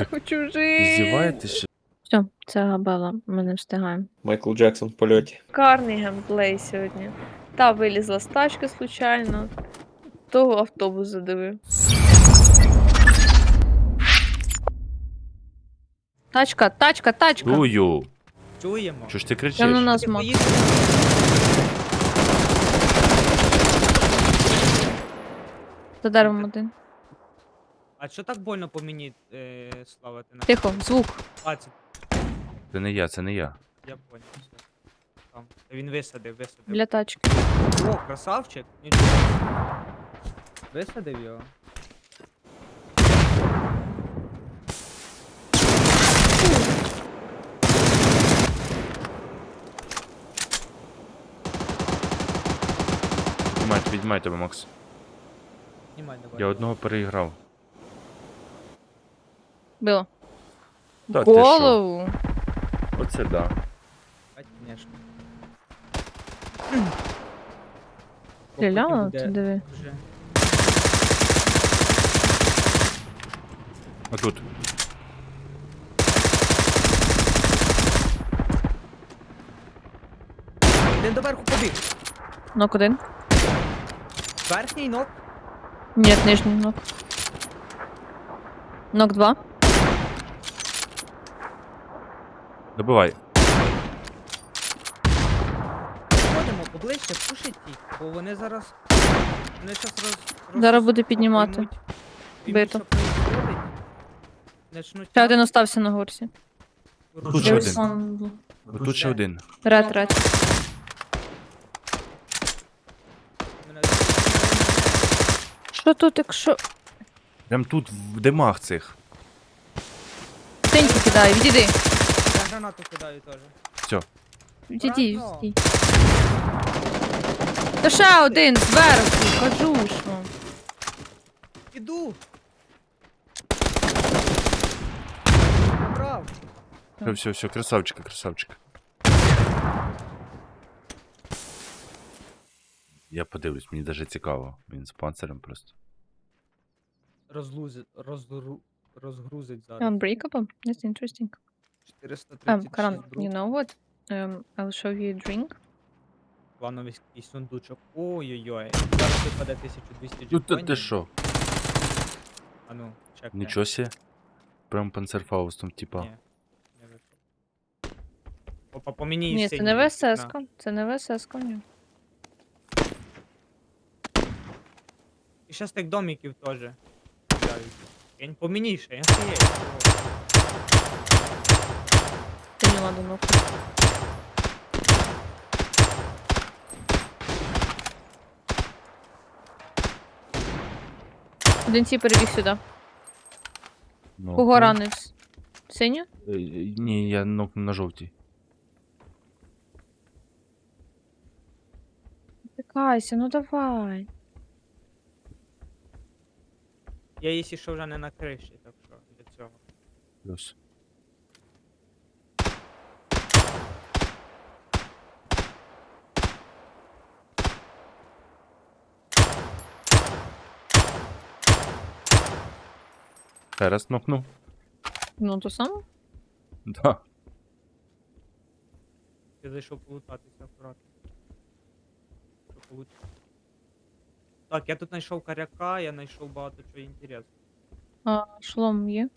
Я хочу жити. Здіваєтесь? Все, це габела, ми не встигаємо. Майкл Джексон в польоті. Карний геймплей сьогодні. Та вилізла з тачки случайно, того автобус задивив. Тачка, тачка, тачка. Чую. Чуємо. Що ж ти Там на кричиш? нас? За деревом один. А що так больно по мені е, славити на Тихо, звук. А, це Це не я, це не я. я понял. все. Там. Та Він висадив, висадив. Біля тачки. О, красавчик. Нічого. Висадив його. Відьмай, відьмай тебе, Макс. Знімай давай. Я одного переіграв. Било. Та ти що? Голову. Оце да. А, Конечно. Стріляла? Ти буде диви. вже. Отут. Доверху побіг. Нок один. Верхній ног. Ні, нижній нок. Нок два. Добивай. Ходимо поближче, пушить їх, бо вони зараз. Вони зараз роз, роз... Зараз буде піднімати. поймуть- поймуть, Бито. що происходить. Начнуть Ще один остався на горсі. Тут ще один. Тут ще один. Ред, ред. Мене- Що тут, якщо. Прям тут в димах цих. Теньку кидаю, відійди. Гранату кидаю теж. Все. Правильно. відійди. Та ще один зверху, кажу що. Іду! Все, все, все, красавчика, красавчика. Я подивлюсь, мені даже цікаво. Він з панцирем просто. Розлузить, розгру... розгрузить зараз. Unbreakable? That's interesting. 436 Um, Karan, you know what? Um, I'll show you a drink. Плановий якийсь сундучок. Ой-ой-ой. Зараз випаде 1200 Ну ти, ти що? А ну, чекай. Нічого сі. Прям панцерфаустом, типа. Ні, не випав. Опа, по мені Ні, це синій. не. ВСС, це не ВСС, ні. І ще з тих домиків теж. кидаються. Кинь по ще, я стоїть. Підняла до ног. Один ці перебіг сюди. Ну, Кого ну. ранив? Синю? Е, е, Ні, я ну, на жовтій. Пікайся, ну давай. Я її що вже не на криші, так що для цього. Плюс. Ще раз нокнув. Ну то саме. Да. Я зайшов полутатися акуратно. Що получить. Так, я тут знайшов коряка, я знайшов багато чого інтересного. А, шолом є.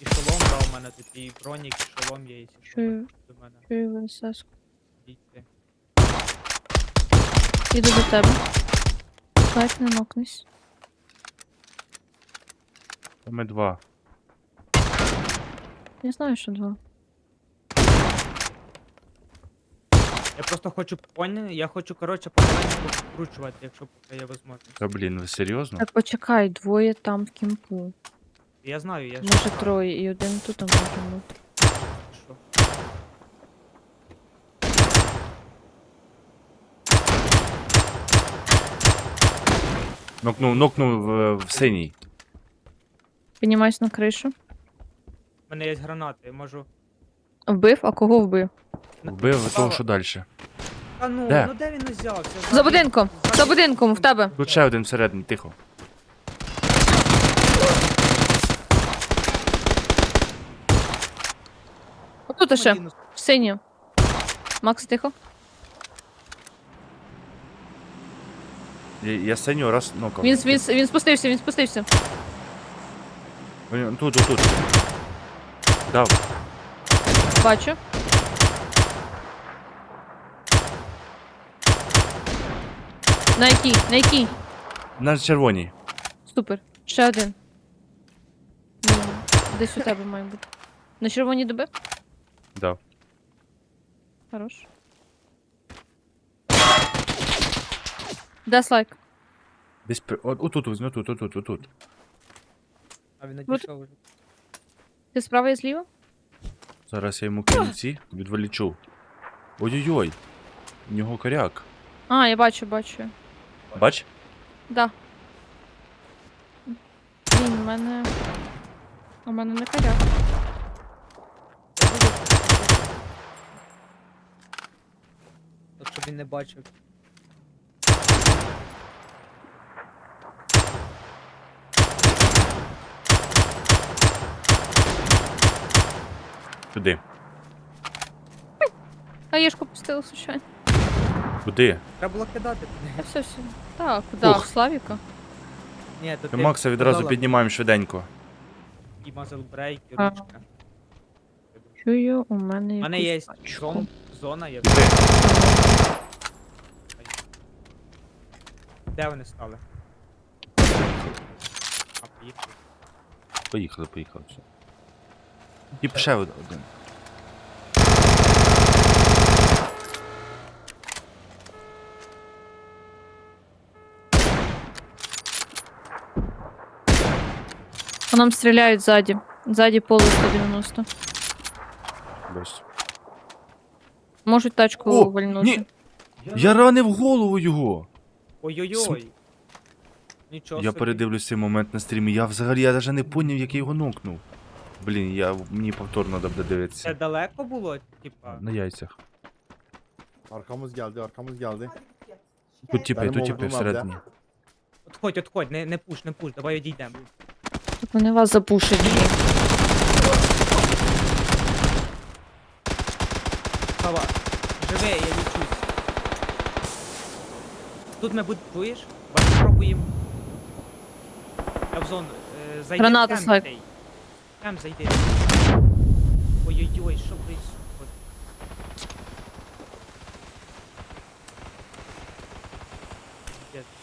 І шолом дав у мене тут, і бронік, і шолом є, і що Чую. до мене. Чую ВСС. Йдіть. Іду до тебе. Лайк не нокнись. Там і два. Я знаю, що два. Я просто хочу поняти, я хочу, коротше, помаленьку покручувати, якщо поки є можливість. Та блін, ви серйозно? Так почекай, двоє там в кімпу. Я знаю, я Може знаю, троє, і один тут а може бути. що. Нокнув, нокнув в, в синій. Піднімайся на кришу. У мене є гранати, я можу. Вбив, а кого вбив? Вбив того, що далі. Та ну, Де? ну де він узявся? За будинком! За будинком, в тебе! Тут ще один всередині, тихо. Тут ще. Мінус. Синє. Макс, тихо. Я, я синю раз нокав. Він, він, він спустився, він спустився. Він Тут, тут, тут. Дав. Бачу. На якій? На якій? На червоній. Супер. Ще один. Ну, Десь у тебе має бути. На червоній доби? Дав. Хорош. Де слайк? Десь при... От, отут візьми, тут, отут, отут. А він надійшов вже. Ти справа і зліва? Зараз я йому кину ці, відволічу. Ой-ой-ой. У нього коряк. А, я бачу, бачу. Бач? Да. Блін, у мене. У мене не коряк. Щоб він не бачив. Туди. А єшку пустила, случайно. Куди? Треба було кидати. А все, все. Так, куди? Ух. В Славіка? Ні, то Ми Макса відразу піднімаємо швиденько. І мазал брейк, і А. ручка. Чую, у мене У мене є якусь пачку. зон, зона, є. Туди. Де вони стали? А, поїхали. Поїхали, поїхали. Все. І ще один. По нам стріляють ззаді. Ззаді поле 190. Бачиш. Можуть тачку О, вальнути. ні. Я ранив голову його. Ой-ой-ой. Нічого Я собі. передивлюсь цей момент на стрімі. Я взагалі я навіть не поняв, як я його нокнув. Блін, я, мені повторно треба Це далеко було, типа. На яйцях. Arkamız geldi, arkamız geldi. Тут тіпи, тут тіпи всередині. Отходь, отходь, не, не пуш, не пуш, давай одійдемо. Так вони вас запушать. Сава, живе, я лічусь. Тут ми будь чуєш? Бачиш, пробуємо. Я в зону. Е, зайди Граната, в Слайк. Кемп зайди. Ой-ой-ой, що ви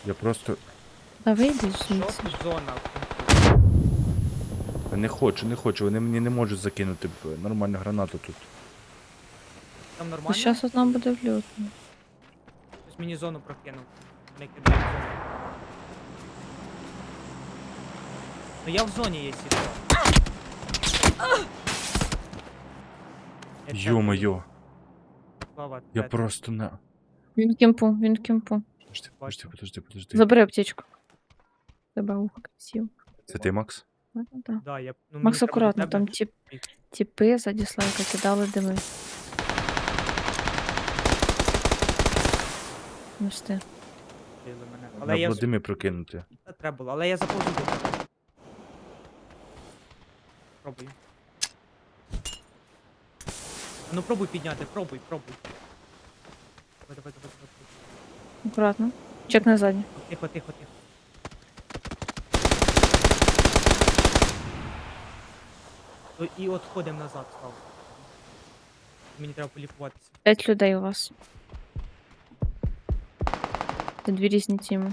Я просто. Та вийди звідси. зона? Я не хочу, не хочу. Вони мені не можуть закинути б, нормальну гранату тут. Там Та нормально? зараз одна буде вльотна. Хтось мені зону прокинув. Не кидає зону. Ну я в зоні є сідав. Йо-моє, я просто... на. Він в кемпу, він в кемпу. Подожди, подожди, подожди, подожди. Забери аптечку. Тебе ухо красиво. Це ти, Макс? Да. Да, я... ну, Макс, акуратно, там тип, типи ззаді слайка кидали дими. Ну. Били мене. Але я... Владимир прокинути. Треба було, але я заповзу до тебе. Пробуй. А Ну пробуй підняти, пробуй, пробуй. Давай, давай, давай, давай. Акуратно. Чек на задні. Тихо, тихо, тихо. Ну, І от ходимо назад, став. Мені треба полікуватися. П'ять людей у вас. Це дві різні тіми.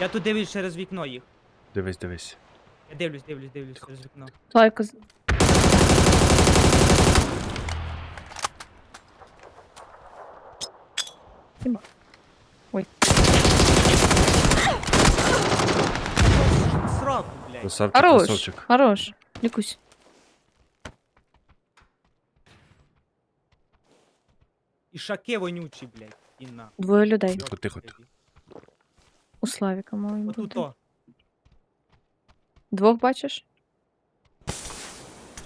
Я тут дивлюсь через вікно їх. Дивись, дивись. Я дивлюсь, дивлюсь, дивлюсь через вікно. З- Єба. Сраку, блядь. Красавчик, Хорош, красавчик. хорош. Лікусь. І шаки вонючі, блядь. І на. Двоє людей. Тихо, тихо, тихо. У Славіка має Отут бути. то. Двох бачиш?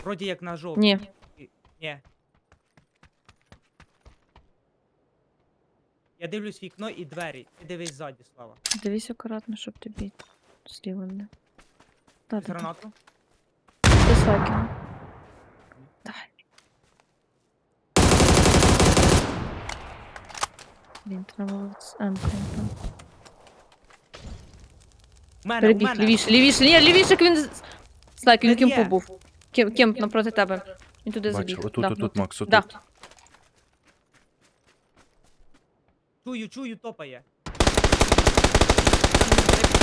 Вроді як на жовтій. Ні. Ні. Я дивлюсь вікно і двері. Ти дивись ззаді, Слава. Дивись акуратно, щоб тобі зліва не. Та, З та, та. гранату. Ти. Давай. Блін, треба було з М-кою там. У мене, у Перебіг мене. лівіше, лівіше. Ні, лівіше він. Слайк, він Не кемпу був. Кем, кемп напроти тебе. Він туди Бачу, забіг. отут, Да, отут, Макс, отут. Да. Чую, чую, топає.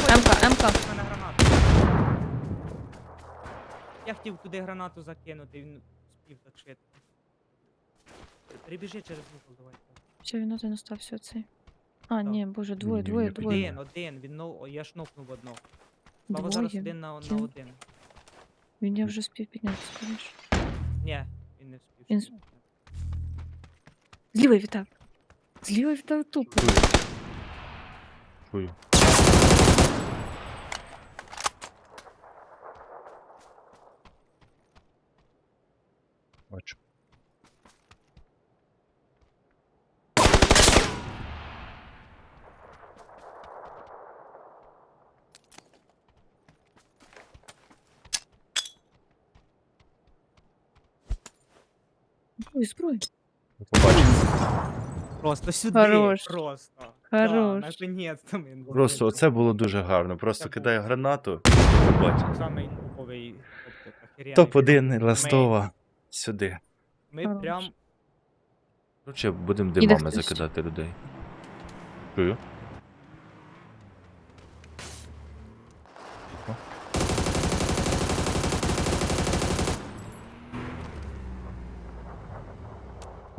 У мене граната. Я хотів туди гранату закинути, він спів так швидко. Перебіжи через вугол, давай. Ще він один остався оцей. А, Так. ні, боже, двоє, Ні, двоє, ні, двоє. Один, один, він нов... о, я шнопнув одного. Слава зараз Двоє. один на, на Ким? один. Він я вже спів підняти, скоріше. Ні, він не вспів. Він ще. Зліва вітав. Зліва вітав тупо. Чую. Бачу. Ой, зброю. Побачив. Просто сюди. Хорош. Просто. Хорош. Да, наконець-то він. Просто оце було дуже гарно. Просто Це кидає було. гранату. Побачив. Самий топовий оптик, охеренний. Топ-1 Ластова. Сюди. Ми Хорош. прям Короче, будемо димами хтось. закидати людей. Чую.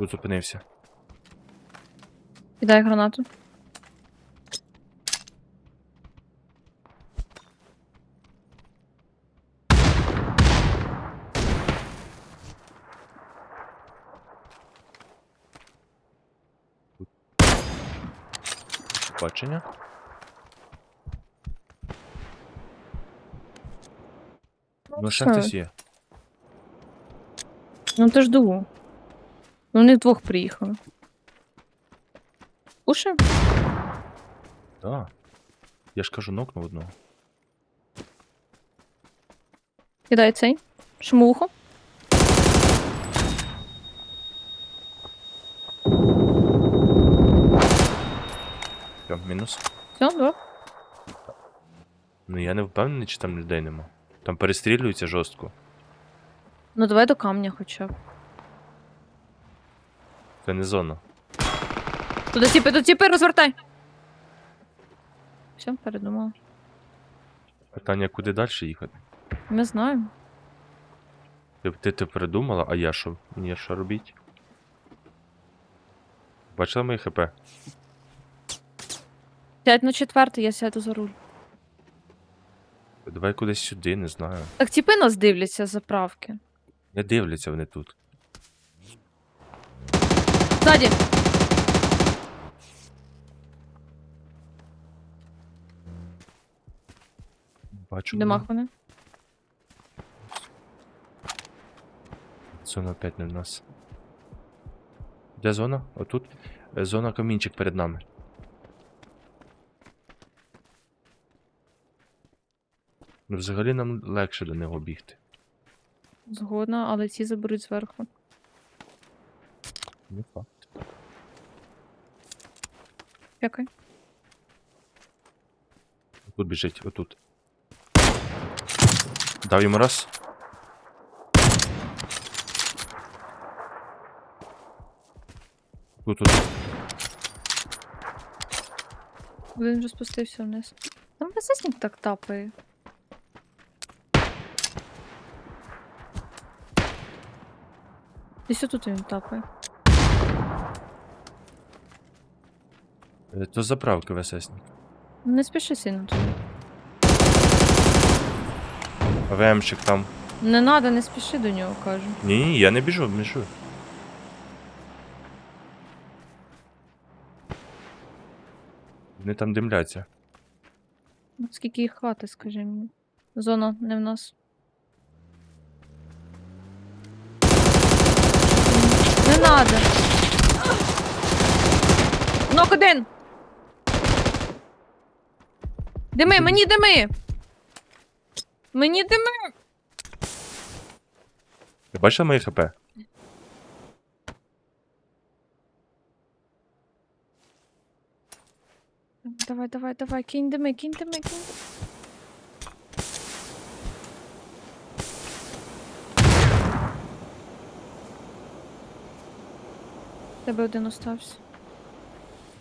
Тут зупинився. Кидай гранату. Бачення. Ну, ще хтось є. Ну то ж дугу. Ну, вони вдвох приїхали. Пушим? Да. Я ж кажу, нокнув одного. Кидай цей. Шмуху. Все, мінус. Все, два. Ну я не впевнений, чи там людей нема. Там перестрілюються жорстко. Ну давай до камня хоча б. Це не зона. Туди тіпи, туди тіпи, розвертай. Все, передумала. Питання, куди далі їхати? Ми знаємо. Ти, ти, ти передумала, а я що? Мені що робіть? Бачила моє хп? Сядь на четвертий, я сяду за руль. Давай кудись сюди, не знаю. Так тіпи нас дивляться з заправки. Не дивляться вони тут. Ззаді. Бачу. Нема вони. Зона опять не в нас. Де зона? Отут. Е, Зона камінчик перед нами. Ну, взагалі нам легше до нього бігти. Згодна, але ці заберуть зверху. Не факт. Чекай. Тут біжить, отут. Дав йому раз. Тут, тут. Він вже спустився вниз. Там висисник так тапає. Десь тут він тапає. Е, То заправки ВССник. Не спіши сильно туди. АВМщик там. Не надо, не спіши до нього, кажу. Ні, ні, я не біжу, біжу. Вони там димляться. Скільки їх хватить, скажи мені. Зона не в нас. Не надо. Нок один. Дими, мені дими. Мені дими. Ти бачила моє хп? Давай, давай, давай, кинь дими, кинь дими, кинь. Тебе один остався.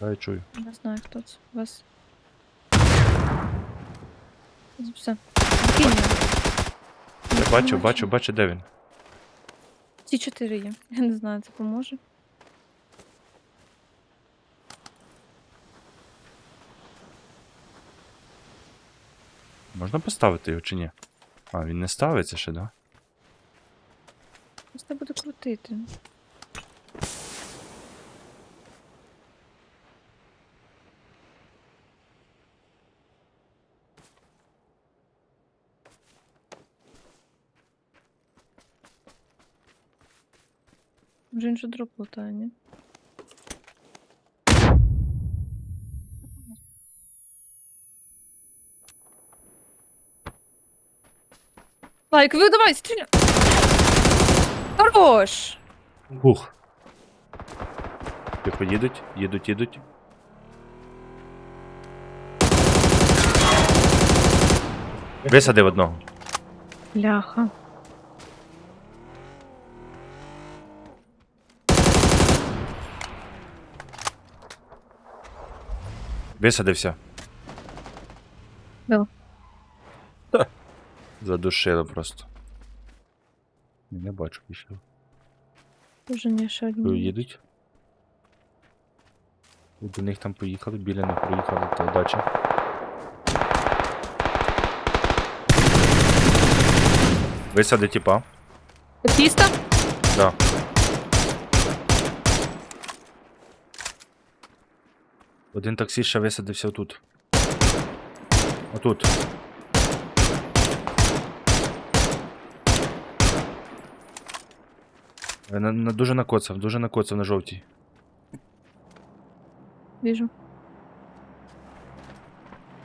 Я чую. Не знаю, хто це. Вас. Все. Кинь його. Я бачу, бачу, бачу, де він. Ці чотири є. Я не знаю, це поможе. Можна поставити його чи ні? А, він не ставиться ще, да? Просто буду крутити. Вже же дроп лутає, ні? Лайк, ви давай, стріляй! Хорош! Ух. Тихо, їдуть, їдуть, їдуть. Висадив одного. Ляха. Висадився. Да. Ха. Задушило просто. Не бачу більше. Уже не ще одні. Їдуть. До них там поїхали, біля них проїхали та дача. Висади типа. Таксіста? Да. Один таксист ще висадився отут. Отут. Е, На, на, дуже накоцав, дуже накоцав на жовтій. Віжу.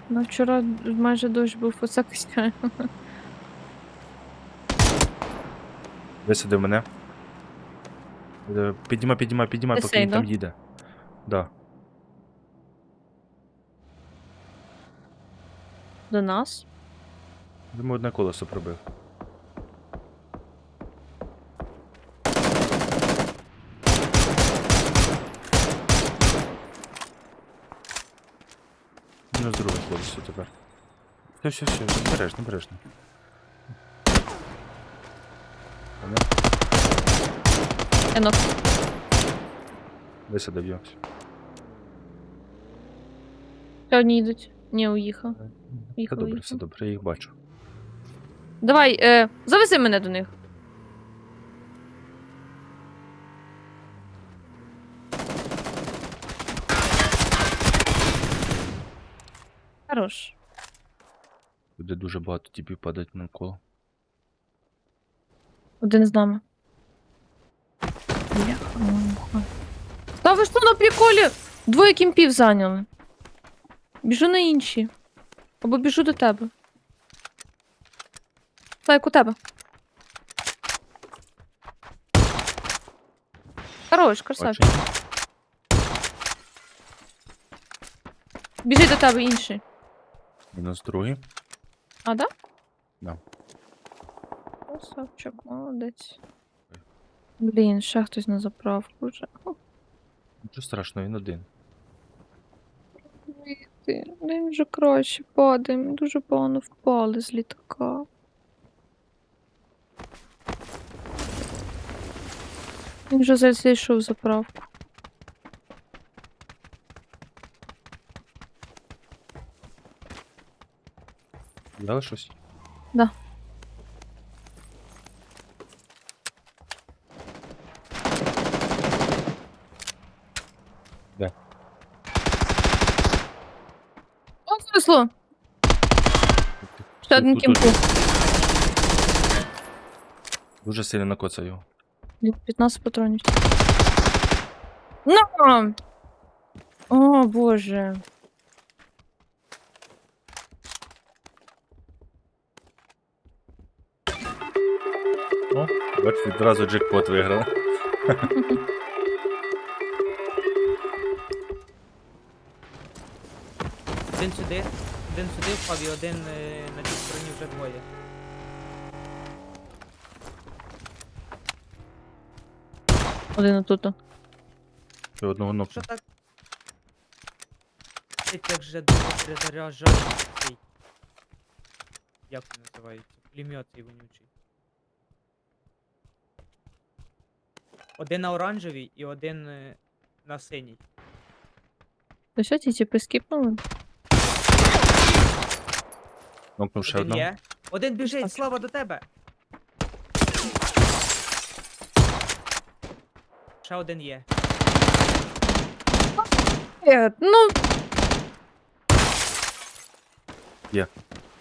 Ну, вчора майже дощ був, оце кисняє. Висадив мене. Е, Піднімай, піднімай, піднімай, поки він там їде. Да. До нас. Йому одне колесо пробив. Ну, з друге колесо тепер. Все, все, все, береш. не. Енок. Висадив його. Ще одні йдуть. Ні, уїхав. Все Їхав, добре, їхав. все добре, я їх бачу. Давай, е, завези мене до них. Хорош. Буде дуже багато типів падати навколо. Один з нами. Бляха-муха. Та ви що на приколі? Двоє кімпів зайняли. Біжу на інші. Або біжу до тебе. Лайк, у тебе. Хорош, красавчик. Бачу. Біжи до тебе інший. Мінус другий. А, да? Да. Красавчик, молодець. Блін, ще хтось на заправку вже. Нічого страшного, він один. Ти, він вже краще падає, ми дуже погано впали з літака. Він вже зайшов заправку. Дали щось? Да. Де? О, виросло! Ще один тут, тут. Дуже сильно накоцав його. 15 патронів. На! О, боже. О, Бач, відразу джекпот виграла. Один сюди, один сюди впав і один е, на цій стороні вже двоє. Один отут. Ти одного нокну. Що так? Блять, як же довго перезаряджати цей. Як він називається? Пулемет цей вонючий. Один на оранжевій і один е, на синій. То що, ті типи скіпнули? Нокнув ще Один одного. є. Один біжить, слава до тебе. Ще один є. Е, ну,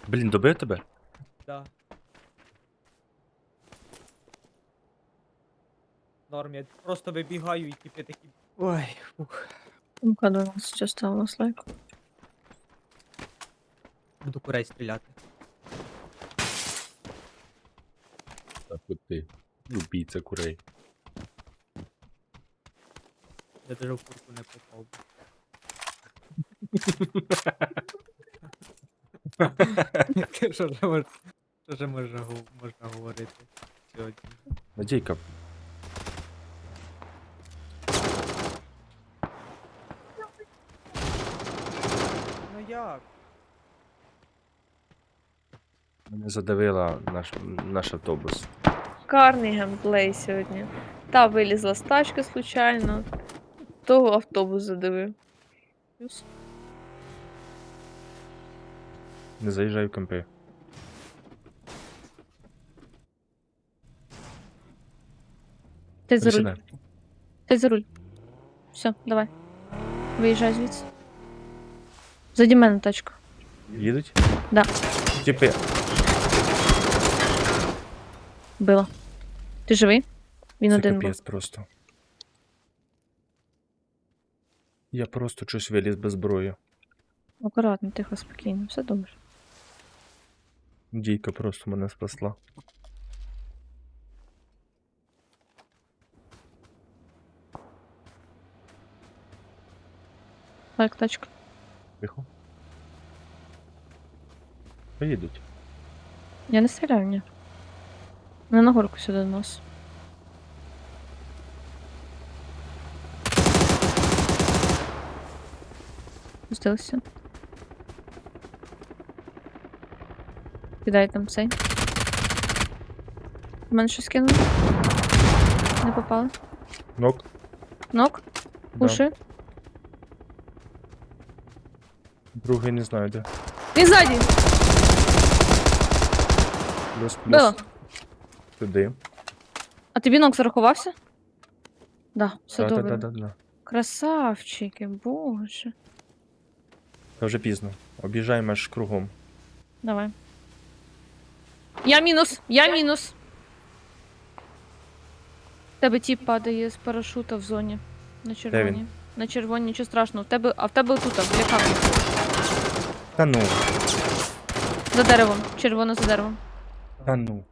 Блін, добив тебе? Да. Норм, я просто вибігаю і типи такі. Ой, фух. ну-ка, 12 осталось лайк. Буду курей стріляти. Так, от ти. Убійця курей. Я даже в курку не попав. Що ж мож- що ж можна гов- можна говорити сьогодні? Надійка, Ну як? Мене задавила наш, наш автобус. Карний геймплей сьогодні. Та вилізла з тачки случайно. Того автобус задивив. Плюс. Не заїжджай в кампи. Ти за руль. Ти за руль. Все, давай. Виїжджай звідси. Заді мене тачка. Їдуть? Да. Тіпи. Била. Ти живий? Він Це один був. капець просто. Я просто щось виліз без зброї. Акуратно, тихо, спокійно, все добре. Дійка просто мене спасла. Так, тачка. Тихо. Поїдуть. Я не стріляю, ні. Не на горку сюди до нас. Пустилися. Кидай там цей. В мене щось кинули. Не попали. Нок. Нок, Да. пуши. Другий не знаю де. Він ззаді! Плюс, плюс. Била. Туди. А тобі нок зарахувався? Да, все добре. да, да, да. Красавчики, боже. Та вже пізно. Об'їжджаємо аж кругом. Давай. Я мінус! Я мінус! Тебе тіп падає з парашута в зоні. На червоній. На червоній, нічого страшного. В тебе, а в тебе отут, біля камня. Та ну, За деревом. Червоно за деревом. та ну.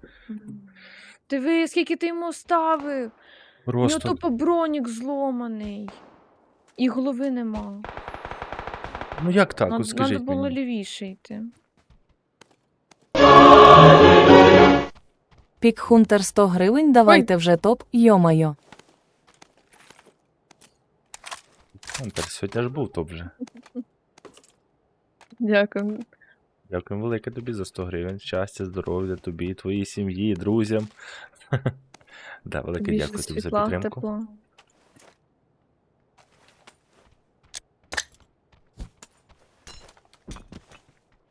Диви, скільки ти йому ставив. У нього тупо бронік зломаний. І голови нема. Ну як так? Над- скажіть Надо було мені. лівіше йти. Пікхунтер 100 гривень, давайте вже топ, йомайо. Хантер, сьогодні ж був топ вже. Дякую. Дякую велике тобі за 100 гривень. Щастя, здоров'я тобі, твоїй сім'ї, друзям. Да, велике Більше дякую тобі за підтримку. тепло.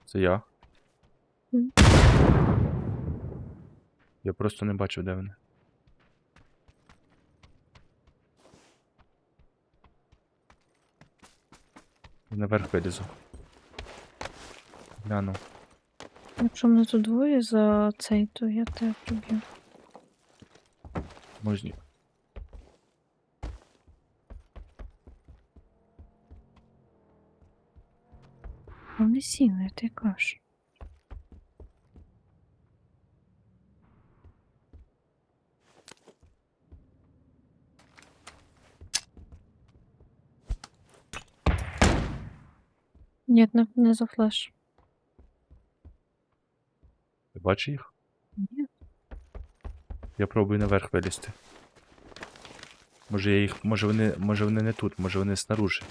Це я. Я просто не бачив, де вони. Наверх вилізу гляну. Якщо мене тут двоє за цей, то я тебе приб'ю. Можні. Вони сіли, ти кажеш. Нет, не, не за флеш. Бачиш їх? Ні. Я пробую наверх вилізти. Може я їх. Може вони. Може вони не тут, може вони снаружи.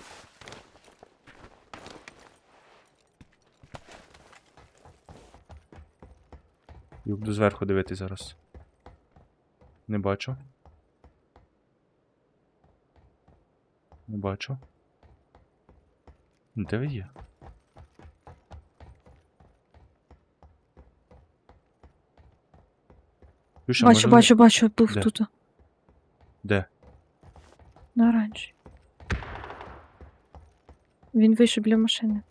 Я буду зверху дивитись зараз. Не бачу. Не бачу. Де ви є? Юша, бачу, вони- бачу, бачу, був Де? тут. Де? На оранжі. Він вийшов біля машини.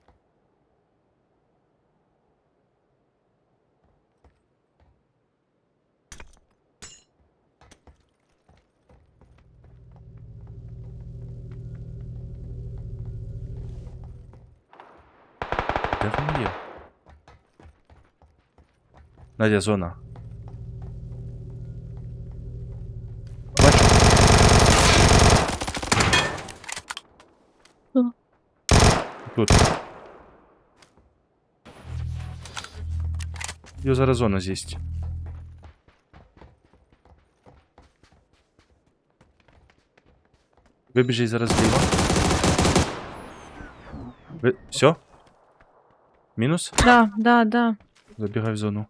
Де вони є? Надя, зона. Тут. Його зараз зона з'їсть. Вибіжи зараз зліва. Ви... Все? Мінус? Да, да, да. Забігай в зону.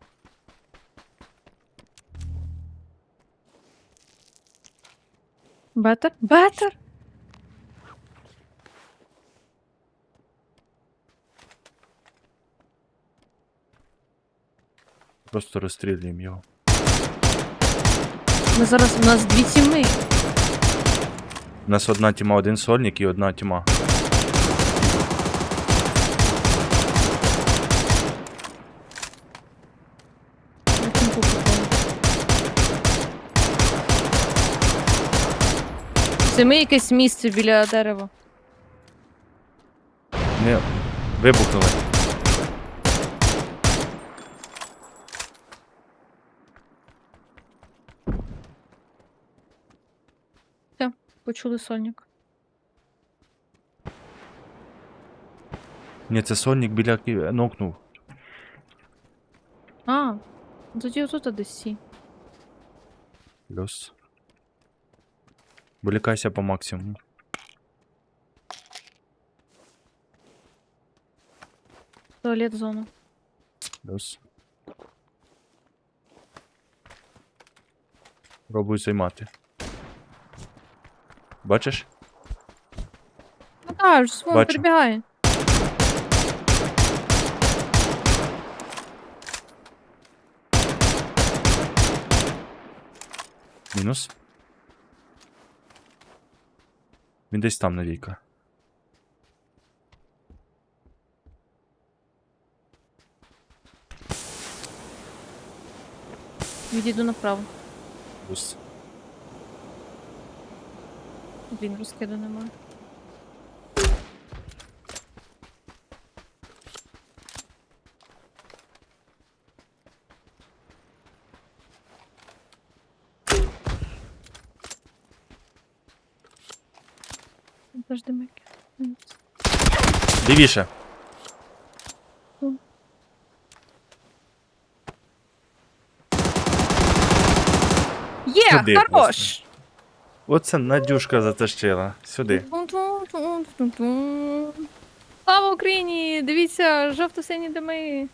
Бетер? Бетер? Просто розстрілюємо його. Ми зараз у нас дві тіми. У нас одна тіма, один сольник і одна тіма. На кімпу попали. Це ми якесь місце біля дерева. Не, вибухнули. Почули сольник. Ні, це сольник біля ки- нокнув. А, тоді отут десь сі. Плюс. Вилікайся по максимуму. Туалет зона. Плюс. Пробуй займати. Бачиш? Ну так, ж вон Бачу. прибігає. Мінус. Він десь там навіка. Відійду направо. Плюс. Блін, розкиду немає. Подожди, Микки. Лівіше. Є, Туди хорош! Оце Надюшка затащила. Сюди. Слава Україні! Дивіться, жовто-сині дими.